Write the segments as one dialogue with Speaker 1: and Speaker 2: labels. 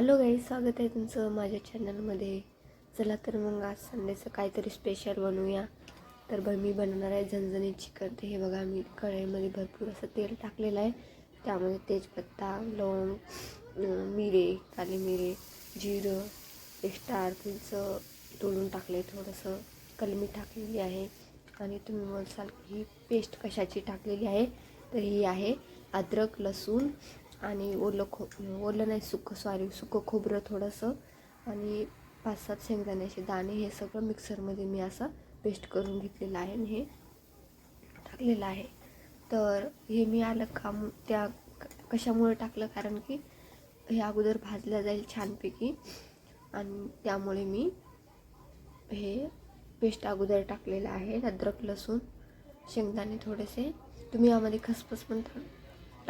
Speaker 1: Hello गाई स्वागत आहे तुमचं माझ्या चॅनलमध्ये चला तर मग आज संडेचं काहीतरी स्पेशल बनवूया. तर बघ मी बनवणार आहे झणझणीत चिकन. ते हे बघा मी कढईमध्ये भरपूर असं तेल टाकलेलं आहे. त्यामध्ये तेजपत्ता लवंग मिरे काले मिरे जिरं एक्स्ट्रा तुमचं तोडून टाकले थोडंसं. कलमी टाकलेली आहे. आणि तुम्ही मसाल ही पेस्ट कशाची टाकलेली आहे? तर ही आहे अद्रक लसूण आणि ओलं खो ओलं नाही सुकं सॉरी सुकं खोबरं थोडंसं आणि पाच सात शेंगदाण्याचे दाणे हे सगळं मिक्सरमध्ये मी असं पेस्ट करून घेतलेलं आहे आणि हे टाकलेलं आहे. तर हे मी आलं काम त्या कशामुळे टाकलं? कारण की हे अगोदर भाजलं जाईल छानपैकी आणि त्यामुळे मी हे पेस्ट अगोदर टाकलेलं आहे. अद्रक लसूण शेंगदाणे थोडेसे. तुम्ही यामध्ये खसखस पण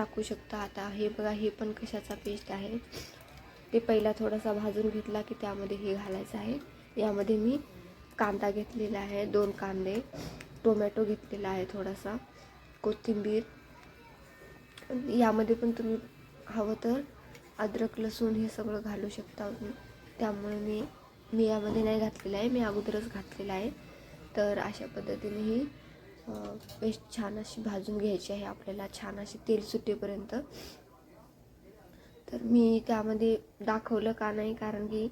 Speaker 1: टाकू शकता. आता हे बघा हे पण कशाचा पेस्ट आहे? ते पहिला थोडासा भाजून घेतला की त्यामध्ये हे घालायचं आहे. यामध्ये मी कांदा घेतलेला आहे दोन कांदे. टोमॅटो घेतलेला आहे थोडासा. कोथिंबीर. यामध्ये पण तुम्ही हवं तर अद्रक लसूण हे सगळं घालू शकता. त्यामुळे मी मी यामध्ये नाही घातलेलं आहे. मी अगोदरच घातलेलं आहे. तर अशा पद्धतीने ही पेस्ट छान अशी भाजून घ्यायची आहे आपल्याला छान अशी तेल सुटेपर्यंत. तर मी त्यामध्ये दाखवलं का नाही कारण की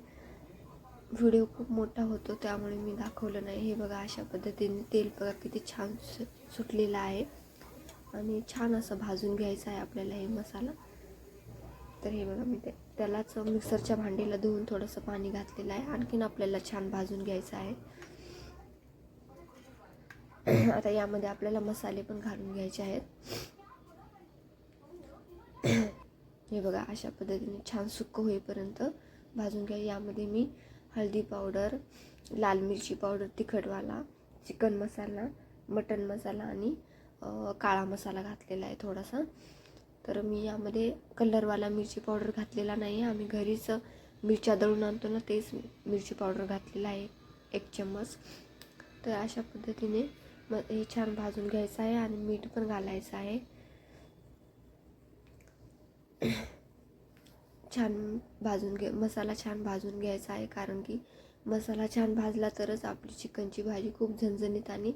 Speaker 1: व्हिडिओ खूप मोठा होतो त्यामुळे मी दाखवलं नाही. हे बघा अशा पद्धतीने तेल बघा किती छान सु सुटलेलं आहे. आणि छान असं भाजून घ्यायचं आहे आपल्याला हे मसाला. तर हे बघा मी ते त्यालाच मिक्सरच्या भांडीला धुवून थोडंसं पाणी घातलेलं आहे. आणखीन आपल्याला छान भाजून घ्यायचं आहे. आता यामध्ये आपल्याला मसाले पण घालून घ्यायचे आहेत. हे बघा अशा पद्धतीने छान सुक्क होईपर्यंत भाजून घ्या. यामध्ये मी हळदी पावडर लाल मिरची पावडर तिखटवाला चिकन मसाला मटन मसाला आणि काळा मसाला घातलेला आहे थोडासा. तर मी यामध्ये कलरवाला मिरची पावडर घातलेला नाही आहे आम्ही घरीच मिरच्या दळून आणतो ना तेच मिरची पावडर घातलेला आहे एक चम्मच. तर अशा पद्धतीने मग हे छान भाजून घ्यायचं आहे आणि मीठ पण घालायचं आहे. छान भाजून घे मसाला छान भाजून घ्यायचा आहे कारण की मसाला छान भाजला तरच आपली चिकनची भाजी खूप झणझणीत आणि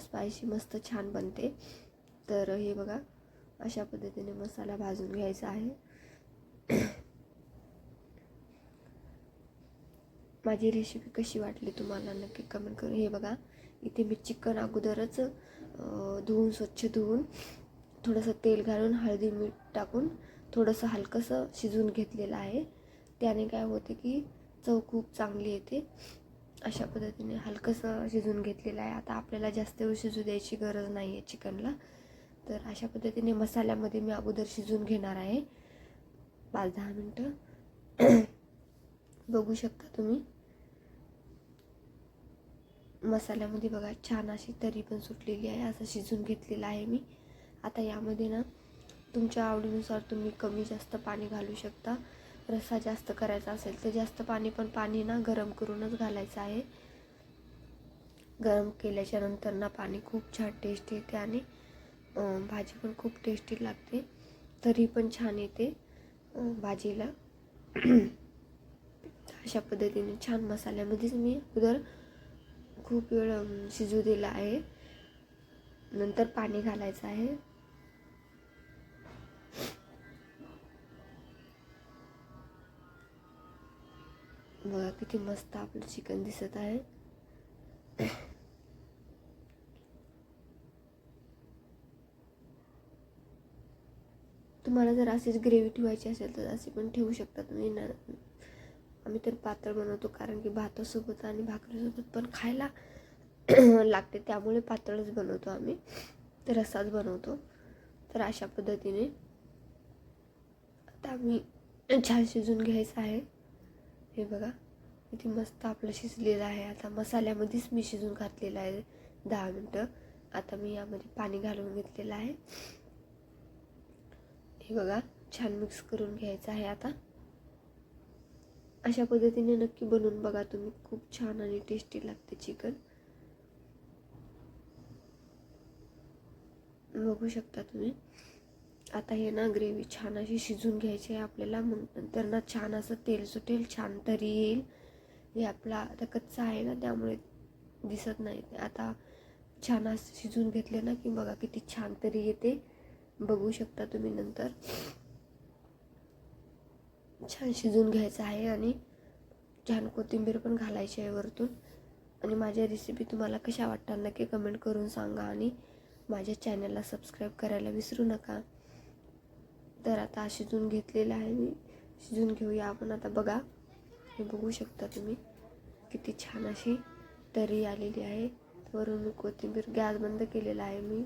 Speaker 1: स्पायसी मस्त छान बनते. तर हे बघा अशा पद्धतीने मसाला भाजून घ्यायचा आहे. माझी रेसिपी कशी वाटली तुम्हाला नक्की कमेंट करून हे बघा. इथे मी चिकन अगोदरच धुवून स्वच्छ धुवून थोडंसं तेल घालून हळदी मीठ टाकून थोडंसं हलकंसं शिजवून घेतलेलं आहे. त्याने काय होते की चव खूप चांगली येते. अशा पद्धतीने हलकंसं शिजवून घेतलेलं आहे. आता आपल्याला जास्त वेळ शिजू द्यायची गरज नाही आहे चिकनला. तर अशा पद्धतीने मसाल्यामध्ये मी अगोदर शिजवून घेणार आहे. पाच दहा मिनटं. बघू शकता तुम्ही. मसाल्यामध्ये म्हणजे बघा छान अशी तरी पण सुटलेली आहे असं शिजून घेतलेलं आहे मी. आता यामध्ये ना तुमच्या आवडीनुसार तुम्ही कमी जास्त पाणी घालू शकता. रस्सा जास्त करायचा असेल तर जास्त पाणी पण पाणी ना गरम करूनच घालायचं आहे. गरम केल्याच्यानंतर ना पाणी खूप छान टेस्ट येते आणि भाजी पण खूप टेस्टी लागते. तरी पण छान येते भाजीला. अशा पद्धतीने छान मसाल्यामध्येच मी अगोदर खूप वेळ शिजू दिला आहे. नंतर पाणी घालायचं आहे. बघा किती मस्त आपलं चिकन दिसत आहे. तुम्हाला जर अशीच ग्रेव्ही ठेवायची असेल तर अशी पण ठेवू शकता तुम्ही. ना आम्ही तर पातळ बनवतो कारण की भातासोबत आणि भाकरीसोबत पण खायला लागते त्यामुळे पातळच बनवतो आम्ही. तर रस्साच बनवतो. तर अशा पद्धतीने आता आम्ही छान शिजून घ्यायचं आहे. हे बघा किती मस्त आपलं शिजलेलं आहे. आता मसाल्यामध्येच मी शिजून घातलेलं आहे दहा मिनटं. आता मी यामध्ये पाणी घालून घेतलेलं आहे. हे बघा छान मिक्स करून घ्यायचं आहे आता. अशा पद्धतीने नक्की बनवून बघा तुम्ही. खूप छान आणि टेस्टी लागते चिकन बघू शकता तुम्ही. आता हे ना ग्रेव्ही छान अशी शिजून घ्यायची आहे आपल्याला. मग नंतर ना छान असं तेल सुटेल छान तरी येईल. हे आपला आता कच्चा आहे ना त्यामुळे दिसत नाही. आता छान असं शिजून घेतले ना की बघा किती छान तरी येते. बघू शकता तुम्ही नंतर. छान शिजून घ्यायचं आहे आणि छान कोथिंबीर पण घालायची आहे वरतून. आणि माझ्या रेसिपी तुम्हाला कशा वाटतात नक्की कमेंट करून सांगा आणि माझ्या चॅनलला सबस्क्राईब करायला विसरू नका. तर आता शिजून घेतलेलं आहे मी. शिजून घेऊया आपण आता बघा. हे बघू शकता तुम्ही. किती छान अशी तरी आलेली आहे. वरून मी कोथिंबीर गॅस बंद केलेला आहे मी.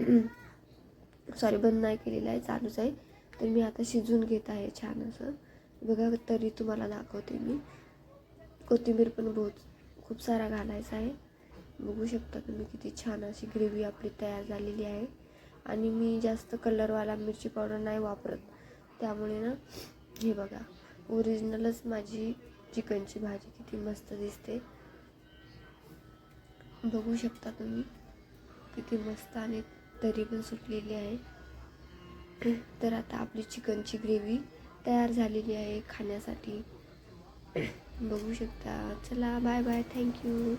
Speaker 1: सॉरी बंद नाही केलेला आहे. चालूच आहे. तर मी आता शिजून घेत आहे छान असं बघा तरी तुम्हाला दाखवते मी. कोथिंबीर पण बहुत खूप सारा घालायचा आहे. बघू शकता तुम्ही किती छान अशी ग्रेव्ही आपली तयार झालेली आहे. आणि मी जास्त कलरवाला मिरची पावडर नाही वापरत. त्यामुळे ना हे बघा ओरिजिनलच माझी चिकनची भाजी किती मस्त दिसते. बघू शकता तुम्ही किती मस्त आणि तरी पण सुटलेली आहे. तर आता आपली चिकनची ग्रेव्ही तयार झालेली आहे खाण्यासाठी. बघू शकता. चला बाय बाय थँक्यू